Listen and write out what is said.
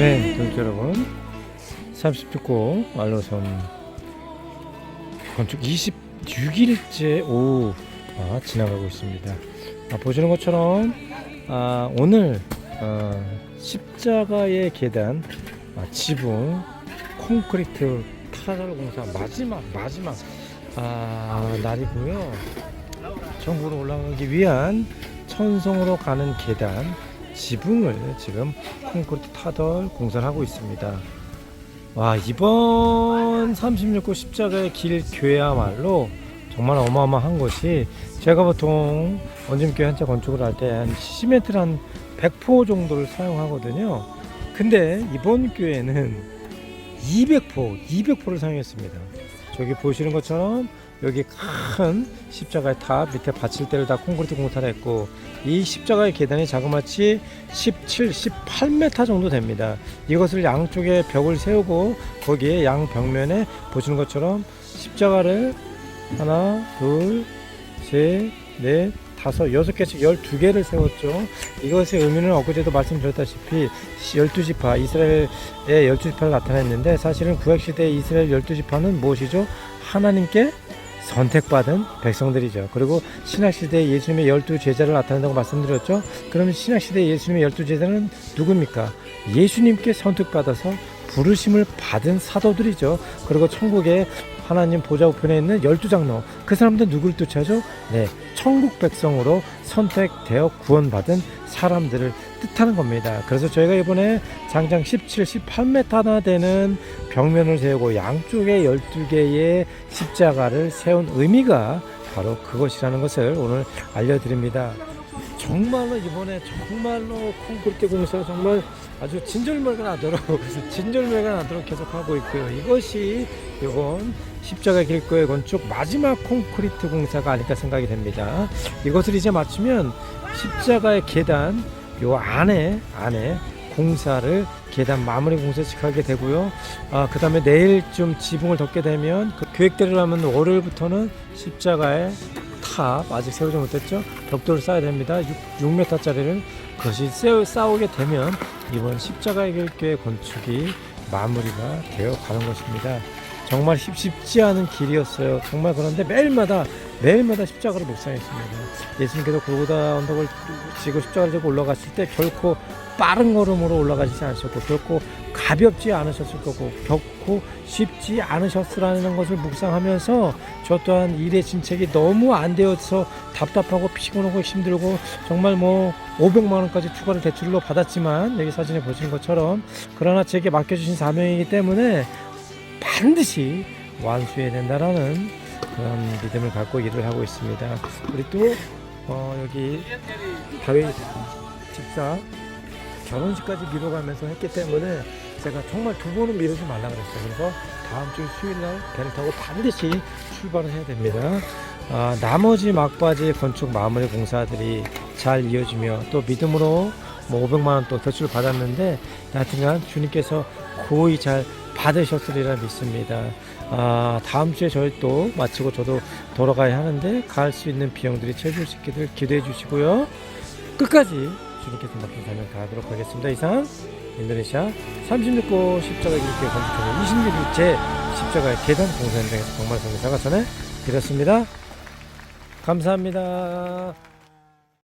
여러분. 30주고 말로섬 건축 26일째 오후 아, 지나가고 있습니다. 아, 보시는 것처럼 아, 오늘 아, 십자가의 계단 아, 지붕 콘크리트 타설 공사 마지막 마지막 아, 날이고요. 전국으로 올라가기 위한 천성으로 가는 계단 지붕을 지금 콘크리트 타덜 공사를 하고 있습니다. 와 이번 36구 십자가의 길 교회야말로 정말 어마어마한 것이 제가 보통 원심교회 한자 건축을 할 때 한 시멘트를 한 100포 정도를 사용하거든요. 근데 이번 교회는 200포, 200포를 사용했습니다. 저기 보시는 것처럼 여기 큰 십자가의 탑 밑에 받칠대를 다 콘크리트 공사를 했고 이 십자가의 계단이 자그마치 17, 18m 정도 됩니다. 이것을 양쪽에 벽을 세우고 거기에 양 벽면에 보시는 것처럼 십자가를 하나, 둘, 셋, 넷, 다섯, 여섯 개씩 열두 개를 세웠죠. 이것의 의미는 엊그제도 말씀드렸다시피 열두 지파 이스라엘의 열두 지파를 나타냈는데 사실은 구약 시대 이스라엘 열두 지파는 무엇이죠? 하나님께 선택받은 백성들이죠. 그리고 신약시대에 예수님의 열두 제자를 나타낸다고 말씀드렸죠. 그러면 신약시대에 예수님의 열두 제자는 누굽니까? 예수님께 선택받아서 부르심을 받은 사도들이죠. 그리고 천국에 하나님 보좌 우편에 있는 열두 장로 그 사람들 누굴 뜻하죠? 네, 천국 백성으로 선택되어 구원받은 사람들을 뜻하는 겁니다. 그래서 저희가 이번에 장장 17, 18m나 되는 벽면을 세우고 양쪽에 12개의 십자가를 세운 의미가 바로 그것이라는 것을 오늘 알려드립니다. 정말로 이번에 정말로 콘크리트 공사 정말 아주 진절매가 나도록 진절매가 나도록 계속하고 있고요. 이것이 이번 십자가 길거리 건축 마지막 콘크리트 공사가 아닐까 생각이 됩니다. 이것을 이제 마치면 십자가의 계단 요 안에 안에 공사를 계단 마무리 공사 시작하게 되고요. 아, 그 다음에 내일쯤 지붕을 덮게 되면 그 계획대로 하면 월요일부터는 십자가의 탑 아직 세우지 못했죠. 벽돌을 쌓아야 됩니다. 6, 6m짜리를 그것이 세우, 쌓오게 되면 이번 십자가의 길교회 건축이 마무리가 되어 가는 것입니다. 정말 쉽- 쉽지 않은 길이었어요. 정말 그런데 매일마다 매일마다 십자가를 묵상했습니다. 예수님께서 골고다 언덕을 지고 십자가를 지고 올라갔을 때 결코 빠른 걸음으로 올라가시지 않으셨고 결코 가볍지 않으셨을 거고 결코 쉽지 않으셨으라는 것을 묵상하면서 저 또한 일의 진책이 너무 안 되어서 답답하고 피곤하고 힘들고 정말 뭐 500만 원까지 추가로 대출로 받았지만 여기 사진에 보시는 것처럼 그러나 제게 맡겨주신 사명이기 때문에 반드시 완수해야 된다라는 그런 믿음을 갖고 일을 하고 있습니다. 우리 또 어, 여기 다윗 집사 결혼식까지 미뤄가면서 했기 때문에 제가 정말 두 번은 미루지 말라 그랬어요. 그래서 다음 주 수요일 날 배를 타고 반드시 출발을 해야 됩니다. 아, 나머지 막바지 건축 마무리 공사들이 잘 이어지며 또 믿음으로 뭐 500만 원 또 대출 받았는데 하여튼간 주님께서 고이 잘 받으셨으리라 믿습니다. 아, 다음 주에 저희 또 마치고 저도 돌아가야 하는데 갈 수 있는 비용들이 채워질 수 있기를 기도해 주시고요. 끝까지 주님께서 맡긴 사명 다하도록 하겠습니다. 이상 인도네시아 36고 십자가 길교회 건축하는 26일째 십자가의 계단 공사 현장에서 정말 공사가 전해 드렸습니다. 감사합니다.